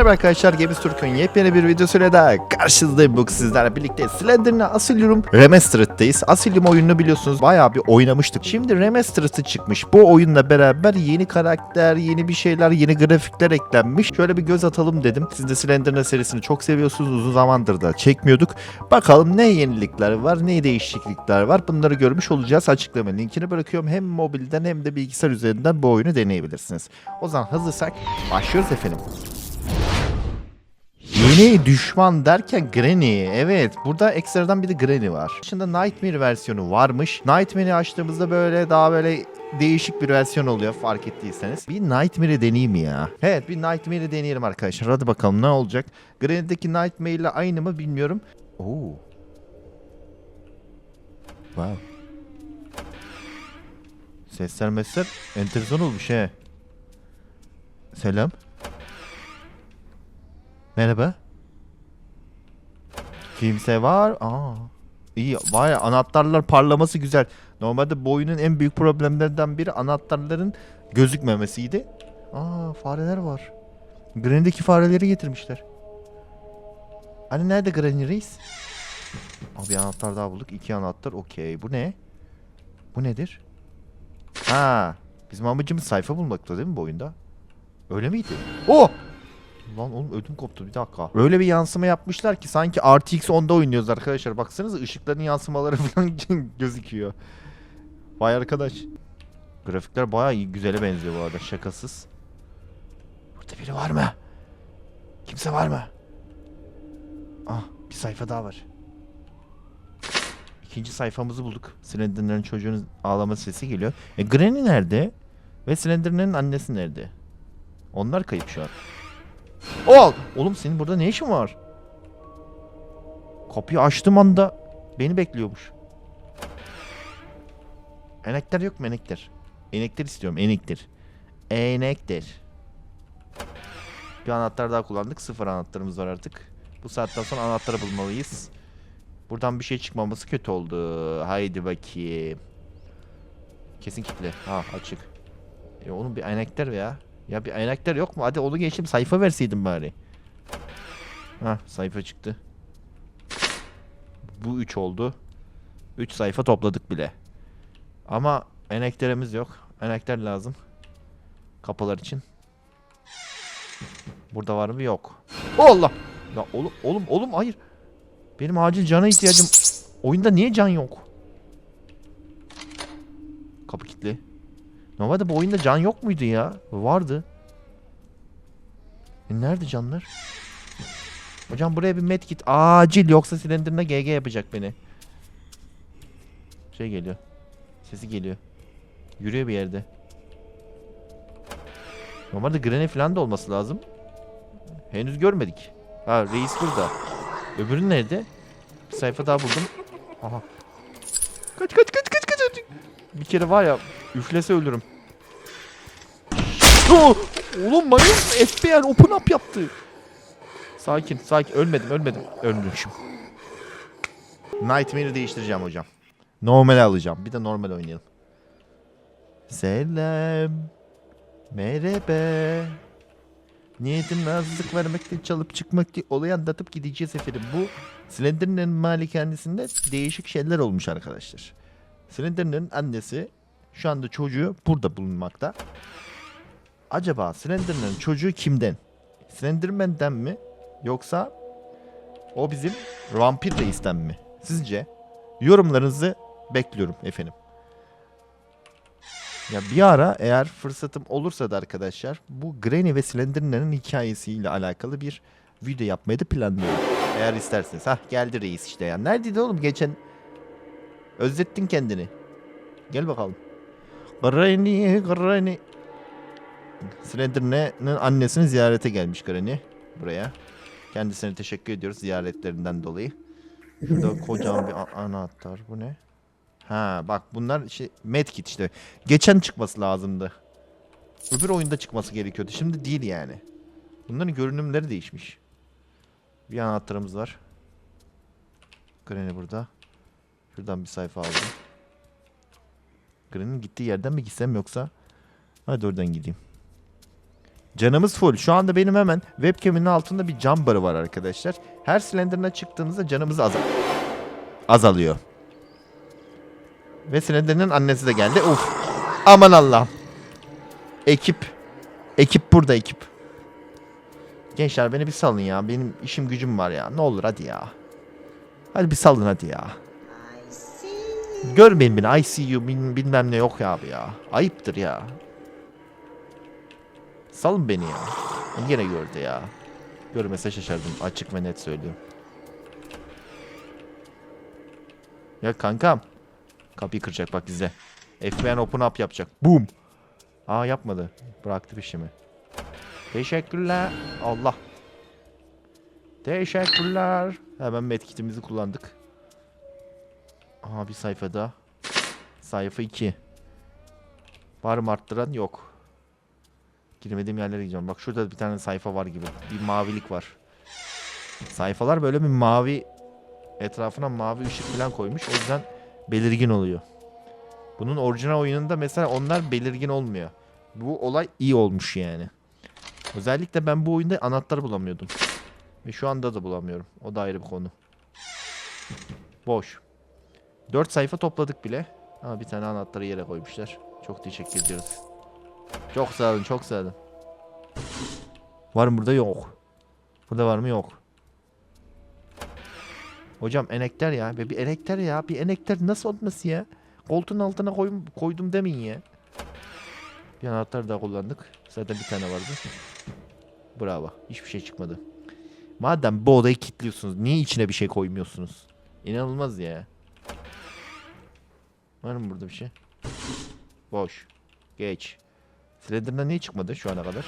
Merhaba arkadaşlar Games Türk'ün yepyeni bir videosuyla daha karşınızdayım bugün sizlerle birlikte Slender'ın Asylum Remastered'dayız. Asylum oyununu biliyorsunuz bayağı bir oynamıştık. Şimdi Remastered'ı çıkmış. Bu oyunla beraber yeni karakter, yeni bir şeyler, yeni grafikler eklenmiş. Şöyle bir göz atalım dedim. Siz de Slender'ın serisini çok seviyorsunuz. Uzun zamandır da çekmiyorduk. Bakalım ne yenilikler var, ne değişiklikler var. Bunları görmüş olacağız. Açıklama linkini bırakıyorum. Hem mobilden hem de bilgisayar üzerinden bu oyunu deneyebilirsiniz. O zaman hazırsak başlıyoruz efendim. Yeni düşman derken Granny. Evet burada ekstradan bir de Granny var. Şimdi Nightmare versiyonu varmış. Nightmare'i açtığımızda böyle daha böyle değişik bir versiyon oluyor fark ettiyseniz. Bir Nightmare'i deneyeyim ya. Evet bir Nightmare'i deneyelim arkadaşlar. Hadi bakalım ne olacak. Granny'deki Nightmare ile aynı mı bilmiyorum. Oo. Wow. Sesler mesler enteresan olmuş he. Selam. Merhaba. Kimse var. Aa. İyi. Vay anahtarlar parlaması güzel. Normalde bu oyunun en büyük problemlerinden biri anahtarların gözükmemesiydi. Aa fareler var. Granny'deki fareleri getirmişler. Hani nerede Granny Reis? Aa, bir anahtar daha bulduk. İki anahtar. Okey. Bu ne? Bu nedir? Ha. Bizim amacımız sayfa bulmakta değil mi bu oyunda? Öyle miydi? Oh! Lan oğlum ödüm koptu bir dakika. Öyle bir yansıma yapmışlar ki sanki RTX 10'da oynuyoruz arkadaşlar. Baksanıza ışıkların yansımaları falan gözüküyor. Vay arkadaş. Grafikler bayağı iyi, güzele benziyor bu arada şakasız. Burada biri var mı? Kimse var mı? Ah bir sayfa daha var. İkinci sayfamızı bulduk. Slender'ın çocuğunun ağlama sesi geliyor. E Granny nerede? Ve Slender'ın annesi nerede? Onlar kayıp şu an. Ol! Oğlum senin burada ne işin var? Kapıyı açtığım anda beni bekliyormuş. Enekter yok mu enekter? Enekter istiyorum enekter. Enekter. Bir anahtar daha kullandık. Sıfır anahtarımız var artık. Bu saatten sonra anahtarı bulmalıyız. Buradan bir şey çıkmaması kötü oldu. Haydi bakayım. Kesin kilitli. Ha açık. E onun bir enekter ya. Ya bir enekter yok mu? Hadi onu geçtim sayfa verseydin bari. Ha sayfa çıktı. Bu 3 oldu. 3 sayfa topladık bile. Ama enekterimiz yok. Enekter lazım. Kapılar için. Burada var mı? Yok. Allah! Ya oğlum oğlum oğlum hayır. Benim acil cana ihtiyacım. Oyunda niye can yok? Kapı kilitli. Normalde bu oyunda can yok muydu ya? Vardı. E nerede canlar? Hocam buraya bir medkit acil yoksa silindirine GG yapacak beni. Şey geliyor. Sesi geliyor. Yürüyor bir yerde. Normalde Granny falan da olması lazım. Henüz görmedik. Ha reis burada. Öbürü nerede? Bir sayfa daha buldum. Aha. Kaç kaç kaç kaç. kaç. Bir kere var ya üflese ölürüm. Oh! Oğlum manyak mısın? FBI open up yaptı. Sakin sakin ölmedim ölmedim. Ölmüşüm. Nightmare'i değiştireceğim hocam. Normal alacağım. Bir de normal oynayalım. Selam. Merhaba. Niyetim nazlık vermek değil, çalıp çıkmak değil. Olayı anlatıp gideceğiz efendim. Bu Slender'ın malikanesinde değişik şeyler olmuş arkadaşlar. Slender'ın annesi şu anda çocuğu burada bulunmakta. Acaba Slender'ın çocuğu kimden? Slenderman'den mi? Yoksa o bizim vampir reisten mi? Sizce? Yorumlarınızı bekliyorum efendim. Ya bir ara eğer fırsatım olursa da arkadaşlar bu Granny ve Slenderman'ın hikayesiyle alakalı bir video yapmayı da planlıyorum. Eğer isterseniz. Hah geldi reis işte ya. Neredeydi oğlum geçen? Özlettin kendini. Gel bakalım. Granny, Granny. Slenderman'ın annesini ziyarete gelmiş Granny. Buraya. Kendisine teşekkür ediyoruz ziyaretlerinden dolayı. Şurada kocaman bir anahtar. Bu ne? Ha bak bunlar şey medkit işte. Geçen çıkması lazımdı. Öbür oyunda çıkması gerekiyordu. Şimdi değil yani. Bunların görünümleri değişmiş. Bir anahtarımız var. Granny burada. Şuradan bir sayfa aldım. Granny'nin gittiği yerden mi gitsem yoksa? Hadi oradan gideyim. Canımız full. Şu anda benim hemen webcam'in altında bir cam barı var arkadaşlar. Her silindirine çıktığınızda canımız azal azalıyor. Ve silindirinin annesi de geldi. Uf. Aman Allah. Ekip. Ekip burada ekip. Gençler beni bir salın ya. Benim işim gücüm var ya. Ne olur hadi ya. Hadi bir salın hadi ya. Görmeyin beni. I see you bil- bilmem ne yok ya abi ya. Ayıptır ya. Salın beni ya. Yine gördü ya. Görmese şaşardım. Açık ve net söylüyorum. Ya kankam. Kapıyı kıracak bak izle. FBI open up yapacak. Boom. Aa yapmadı. Bıraktı peşimi. Teşekkürler. Allah. Teşekkürler. Hemen medkitimizi kullandık. Aha bir sayfa daha. Sayfa 2. Var mı arttıran? Yok. Girmediğim yerlere gideceğim. Bak şurada bir tane sayfa var gibi. Bir mavilik var. Sayfalar böyle bir mavi etrafına mavi ışık falan koymuş. O yüzden belirgin oluyor. Bunun orijinal oyununda mesela onlar belirgin olmuyor. Bu olay iyi olmuş yani. Özellikle ben bu oyunda anahtar bulamıyordum. Ve şu anda da bulamıyorum. O da ayrı bir konu. Boş. 4 sayfa topladık bile. Ama bir tane anahtarı yere koymuşlar. Çok teşekkür ediyoruz. Çok sağ olun, çok sağ olun. Var mı burada? Yok. Burada var mı? Yok. Hocam enekter ya. Bir enekter ya. Bir enekter nasıl olması ya? Koltuğun altına koydum, koydum demeyin ya. Bir anahtar daha kullandık. Zaten bir tane vardı. Bravo. Hiçbir şey çıkmadı. Madem bu odayı kilitliyorsunuz niye içine bir şey koymuyorsunuz? İnanılmaz ya. Var mı burada bir şey? Boş. Geç. Slender'dan niye çıkmadı şu ana kadar?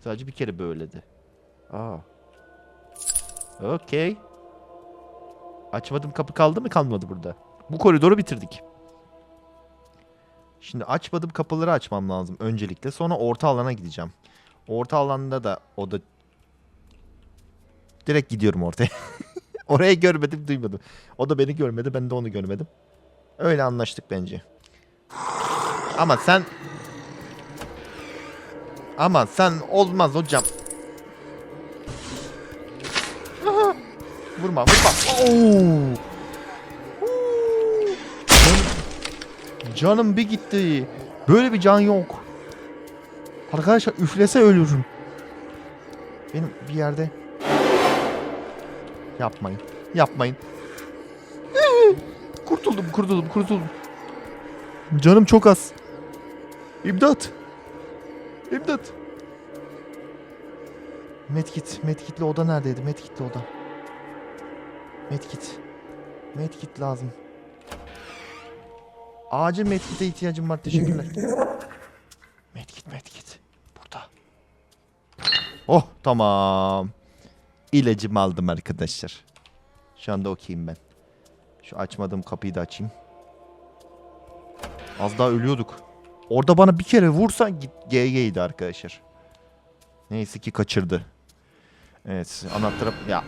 Sadece bir kere böyledi. Aa. Okey. Açmadım kapı kaldı mı kalmadı burada. Bu koridoru bitirdik. Şimdi açmadım kapıları açmam lazım öncelikle. Sonra orta alana gideceğim. Orta alanda da o da direkt gidiyorum ortaya. Orayı görmedim, duymadım. O da beni görmedi, ben de onu görmedim. Öyle anlaştık bence. Ama sen Ama sen olmaz hocam. Vurma, vurma. Oo. Canım bir gitti. Böyle bir can yok. Arkadaşlar üflese ölürüm. Benim bir yerde Yapmayın. Yapmayın. Kurtuldum, kurtuldum, kurtuldum. Canım çok az. İmdat. İmdat. Medkit, medkitli oda neredeydi? Medkitli oda. Medkit. Medkit lazım. Acil medkite ihtiyacım var. Teşekkürler. medkit, medkit. Burada. Oh, tamam. İlacımı aldım arkadaşlar. Şu anda okeyim ben. Şu açmadığım kapıyı da açayım. Az daha ölüyorduk. Orada bana bir kere vursa GG'ydi arkadaşlar. Neyse ki kaçırdı. Evet anahtarım ya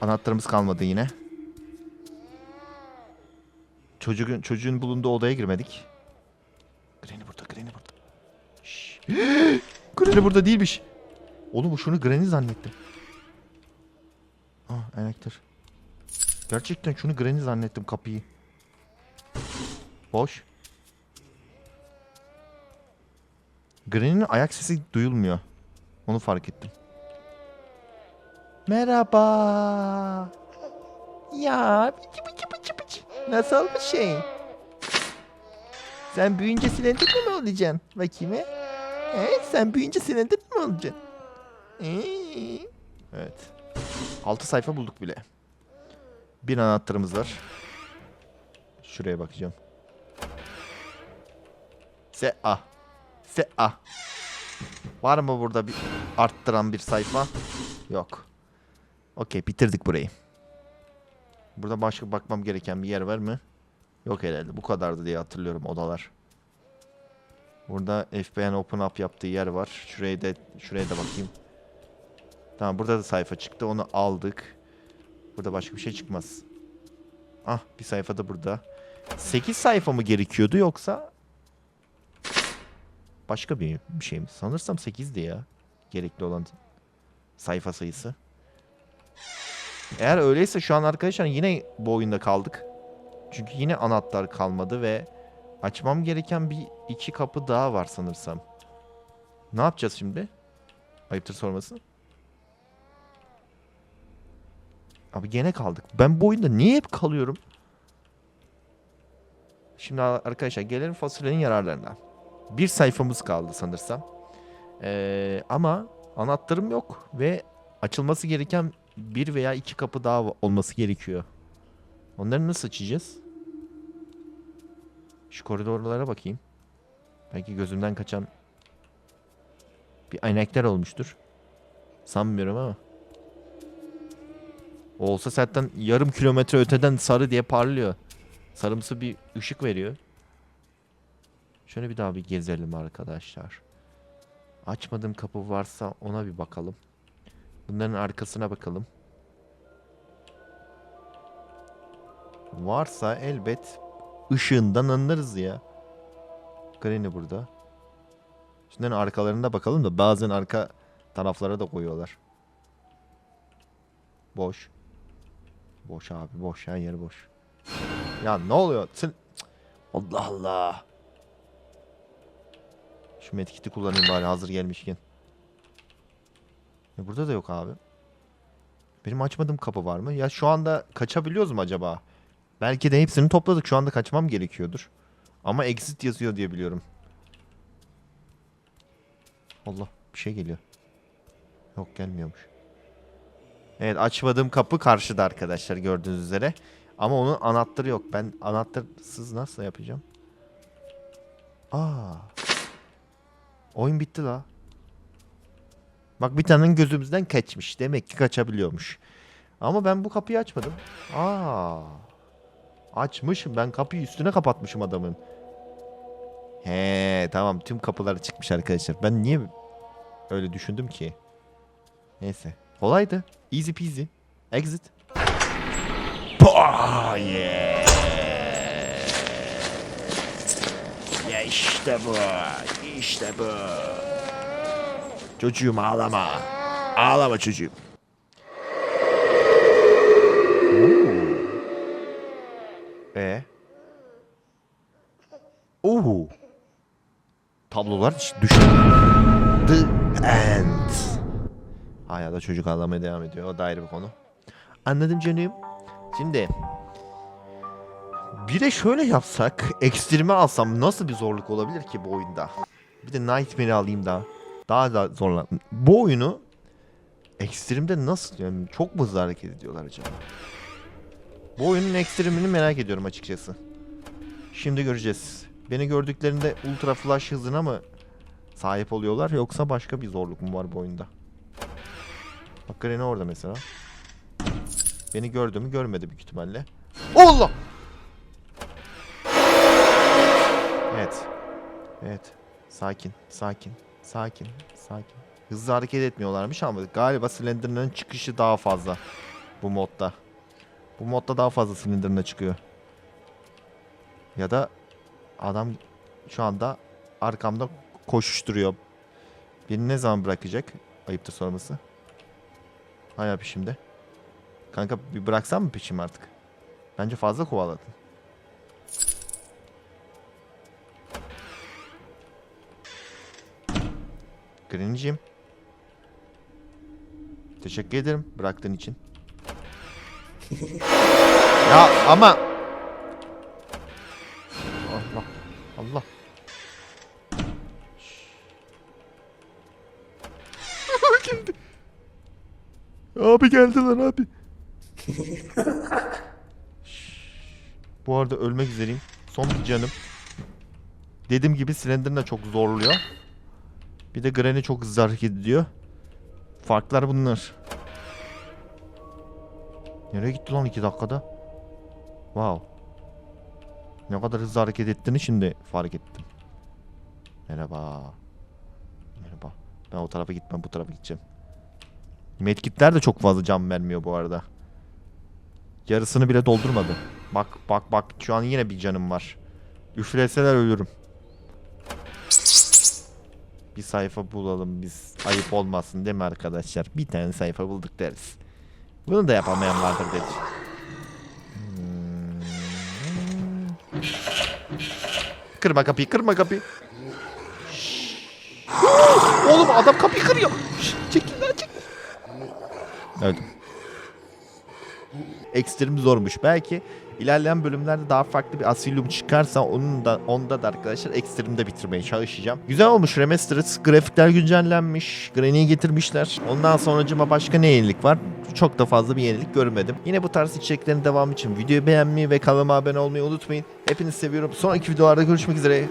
anahtarımız kalmadı yine. Çocuğun çocuğun bulunduğu odaya girmedik. Granny burada, Granny burada. Şşş. Granny burada değilmiş. Oğlum şunu Granny zannettim. Ah enektir. Gerçekten şunu Granny zannettim kapıyı. Boş. Granny'nin ayak sesi duyulmuyor. Onu fark ettim. Merhaba. Ya bıcı bıcı bıcı bıcı. Nasıl bir şey? Sen büyüyünce silindir mi olacaksın? Bakayım he? He? Sen büyüyünce silindir mi olacaksın? Ee? Evet. 6 sayfa bulduk bile. Bir anahtarımız var. Şuraya bakacağım. Se a. Se a. Var mı burada bir arttıran bir sayfa? Yok. Okey bitirdik burayı. Burada başka bakmam gereken bir yer var mı? Yok herhalde. Bu kadardı diye hatırlıyorum odalar. Burada FBN Open Up yaptığı yer var. Şuraya da şuraya da bakayım. Tamam burada da sayfa çıktı. Onu aldık. Burada başka bir şey çıkmaz. Ah bir sayfa da burada. 8 sayfa mı gerekiyordu yoksa? başka bir, şey mi? Sanırsam 8'di ya. Gerekli olan sayfa sayısı. Eğer öyleyse şu an arkadaşlar yine bu oyunda kaldık. Çünkü yine anahtar kalmadı ve açmam gereken bir iki kapı daha var sanırsam. Ne yapacağız şimdi? Ayıptır sorması. Abi gene kaldık. Ben bu oyunda niye hep kalıyorum? Şimdi arkadaşlar gelelim fasulyenin yararlarına. Bir sayfamız kaldı sanırsam. Ee, ama anahtarım yok ve açılması gereken bir veya iki kapı daha olması gerekiyor. Onları nasıl açacağız? Şu koridorlara bakayım. Belki gözümden kaçan bir enekler olmuştur. Sanmıyorum ama. Olsa zaten yarım kilometre öteden sarı diye parlıyor. Sarımsı bir ışık veriyor. Şöyle bir daha bir gezelim arkadaşlar. Açmadığım kapı varsa ona bir bakalım. Bunların arkasına bakalım. Varsa elbet ışığından anlarız ya. Granny burada. Şunların arkalarında bakalım da bazen arka taraflara da koyuyorlar. Boş. Boş abi boş her yer boş. Ya ne oluyor? Cık. Allah Allah. Şu medkiti kullanayım bari hazır gelmişken. Ya burada da yok abi. Benim açmadığım kapı var mı? Ya şu anda kaçabiliyoruz mu acaba? Belki de hepsini topladık. Şu anda kaçmam gerekiyordur. Ama exit yazıyor diye biliyorum. Allah bir şey geliyor. Yok gelmiyormuş. Evet açmadığım kapı karşıda arkadaşlar gördüğünüz üzere. Ama onun anahtarı yok. Ben anahtarsız nasıl yapacağım? Aa. Oyun bitti la. Bak bir tanenin gözümüzden kaçmış. Demek ki kaçabiliyormuş. Ama ben bu kapıyı açmadım. Aa. Açmışım. Ben kapıyı üstüne kapatmışım adamın. He tamam tüm kapılar çıkmış arkadaşlar. Ben niye öyle düşündüm ki? Neyse. Kolaydı. Easy peasy. Exit. Pah, yeah. Ya işte bu. İşte bu. Çocuğum ağlama. Ağlama çocuğum. E. Oo. Tablolar düşün. The End. Hala da çocuk ağlamaya devam ediyor. O da ayrı bir konu. Anladım canım. Şimdi bir de şöyle yapsak, ekstreme alsam nasıl bir zorluk olabilir ki bu oyunda? Bir de Nightmare'i alayım da. Daha da zorlan. Bu oyunu ekstremde nasıl yani çok mu hızlı hareket ediyorlar acaba? Bu oyunun ekstremini merak ediyorum açıkçası. Şimdi göreceğiz. Beni gördüklerinde ultra flash hızına mı sahip oluyorlar yoksa başka bir zorluk mu var bu oyunda? Bak Granny orada mesela. Beni gördü mü görmedi büyük ihtimalle. Allah! Evet. Evet. Sakin, sakin, sakin, sakin. Hızlı hareket etmiyorlarmış ama galiba Slenderman'ın çıkışı daha fazla bu modda. Bu modda daha fazla Slenderman çıkıyor. Ya da adam şu anda arkamda koşuşturuyor. Beni ne zaman bırakacak? Ayıptır sorması. Hala peşimde. Kanka bir bıraksam mı peşimi artık? Bence fazla kovaladın. Grin'cim. Teşekkür ederim bıraktığın için. ya ama geldiler abi. Bu arada ölmek üzereyim. Son bir canım. Dediğim gibi Slenderman çok zorluyor. Bir de Granny çok hızlı hareket ediyor. Farklar bunlar. Nereye gitti lan 2 dakikada? Wow. Ne kadar hızlı hareket ettiğini şimdi fark ettim. Merhaba. Merhaba. Ben o tarafa gitmem bu tarafa gideceğim. Medkitler de çok fazla can vermiyor bu arada. Yarısını bile doldurmadı. Bak bak bak şu an yine bir canım var. Üfleseler ölürüm. Bir sayfa bulalım biz. Ayıp olmasın değil mi arkadaşlar? Bir tane sayfa bulduk deriz. Bunu da yapamayan vardır dedi. Hmm. Kırma kapıyı, kırma kapıyı. Oğlum adam kapıyı kırıyor. Şşş, Çekil lan çekil. Öldüm. Ekstrem zormuş. Belki ilerleyen bölümlerde daha farklı bir Asylum çıkarsa onun da onda da arkadaşlar ekstremde bitirmeye çalışacağım. Güzel olmuş Remastered. Grafikler güncellenmiş. Granny'i getirmişler. Ondan sonracıma başka ne yenilik var? Çok da fazla bir yenilik görmedim. Yine bu tarz içeriklerin devamı için videoyu beğenmeyi ve kanalıma abone olmayı unutmayın. Hepinizi seviyorum. Sonraki videolarda görüşmek üzere.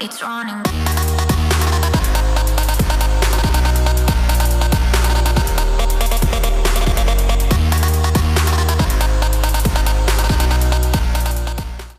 It's running.